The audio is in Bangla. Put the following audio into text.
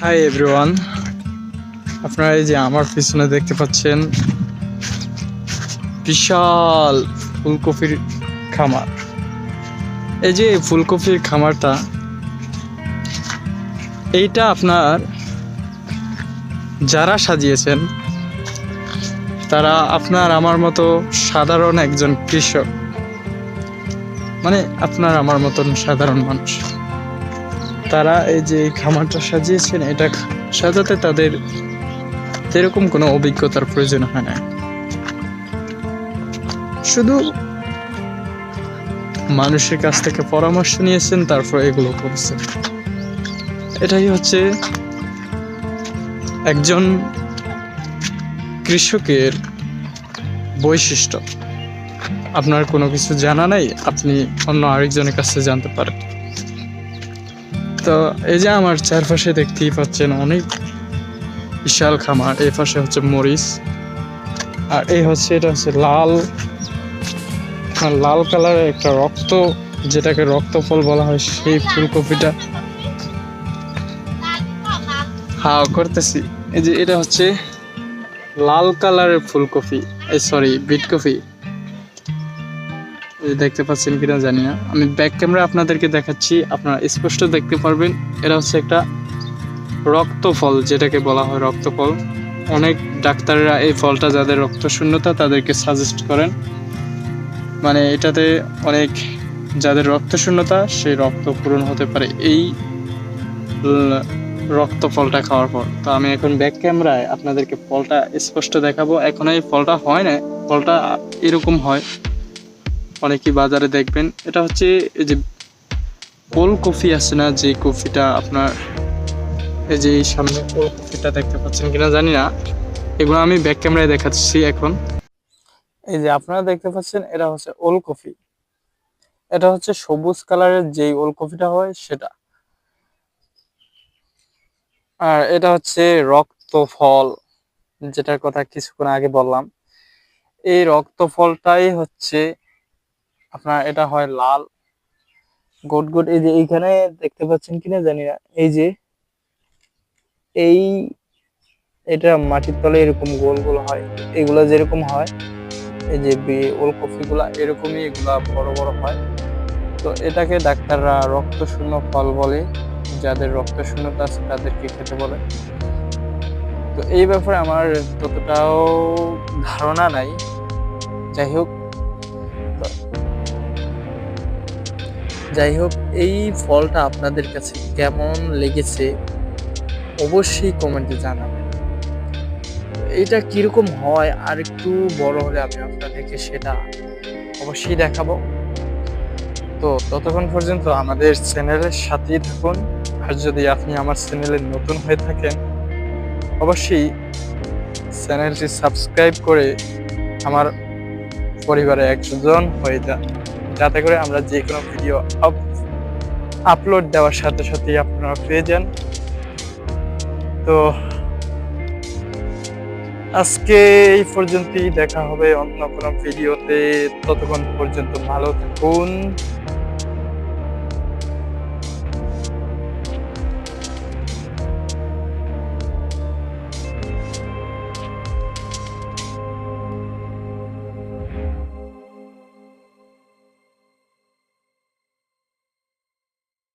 হাই এভরিওয়ান আপনারা এই যে আমার পিছনে দেখতে পাচ্ছেন বিশাল ফুলকপির খামার। এই যে ফুলকপির খামারটা, এইটা আপনার যারা সাজিয়েছেন, তারা আপনার আমার মতো সাধারণ একজন কৃষক। মানে আপনার আমার মতন সাধারণ মানুষ। তারা এই যে খামারটা সাজিয়েছেন, এটা সাজাতে তাদের এরকম কোনো অভিজ্ঞতার প্রয়োজন হয় না। শুধু মানুষের কাছ থেকে পরামর্শ নিয়েছেন, তারপর এগুলো করেছেন। এটাই হচ্ছে একজন কৃষকের বৈশিষ্ট্য। আপনার কোনো কিছু জানা নাই, আপনি অন্য আরেকজনের কাছে জানতে পারেন। তো এই যে আমার চারপাশে দেখতেই পাচ্ছেন অনেক বিশাল খামার। এই পাশে হচ্ছে মরিচ। আর এই হচ্ছে, এটা হচ্ছে লাল। লাল কালারের একটা রক্ত, যেটাকে রক্ত ফল বলা হয়, সেই ফুলকপিটা। হ্যাঁ করতেছি। এই যে এটা হচ্ছে লাল কালারের ফুলকপি। এই, সরি, বিট কফি এই যে দেখতে পাচ্ছেন কিনা জানি না। আমি ব্যাক ক্যামেরা আপনাদেরকে দেখাচ্ছি, আপনারা স্পষ্ট দেখতে পারবেন। এটা হচ্ছে একটা রক্ত ফল যেটাকে বলা হয় রক্ত ফল অনেক ডাক্তাররা এই ফলটা, যাদের রক্ত শূন্যতা তাদেরকে সাজেস্ট করেন। মানে এটাতে অনেক যাদের রক্ত শূন্যতা সেই রক্ত পূরণ হতে পারে এই রক্ত ফলটা খাওয়ার পর। তো আমি এখন ব্যাক ক্যামেরায় আপনাদেরকে ফলটা স্পষ্ট দেখাবো। এখন এই ফলটা হয় না, ফলটা এরকম হয়। অনেকেই বাজারে দেখবেন। এটা হচ্ছে এই যে কোল কফি আছে না, যে কফিটা আপনার এই যে সামনে কোল কফিটা দেখতে পাচ্ছেন কিনা জানি না। এগুলো আমি ব্যাক ক্যামেরায় দেখাচ্ছি এখন। এই যে আপনারা দেখতে পাচ্ছেন, এটা হচ্ছে ওল কফি। এটা হচ্ছে সবুজ কালারের যেই ওল কফিটা হয় সেটা। আর এটা হচ্ছে রক্ত ফল যেটার কথা কিছুক্ষণ আগে বললাম। এই রক্ত ফলটাই হচ্ছে আপনার এটা হয় লাল। গোট গোট, এই যে এইখানে দেখতে পাচ্ছেন কিনা জানি না। এই যে, এই এটা মাটির তলে এরকম গোল গোল হয়। এগুলা যেরকম হয়, এই যে বি- ওলকপি গুলা এরকমই এগুলা বড় বড় হয়। তো এটাকে ডাক্তাররা রক্ত শূন্য ফল বলে, যাদের রক্ত শূন্যতা আছে তাদেরকে খেতে বলে। তো এই ব্যাপারে আমার ততটাও ধারণা নাই। যাই হোক যাই হোক, এই ফলটা আপনাদের কাছে কেমন লেগেছে অবশ্যই কমেন্টে জানাবেন। এটা কীরকম হয় আর একটু বড় হলে আমি আপনাদেরকে সেটা অবশ্যই দেখাবো। তো ততক্ষণ পর্যন্ত আমাদের চ্যানেলের সাথেই থাকুন। আর যদি আপনি আমার চ্যানেলে নতুন হয়ে থাকেন, অবশ্যই চ্যানেলটি সাবস্ক্রাইব করে আমার পরিবারে একজন হয়ে যান। যাতে করে আমরা যে কোনো ভিডিও আপলোড দেওয়ার সাথে সাথে আপনারা পেয়ে যান। তো আজকে এই পর্যন্তই, দেখা হবে অন্য কোনো ভিডিওতে ততক্ষণ পর্যন্ত ভালো থাকুন।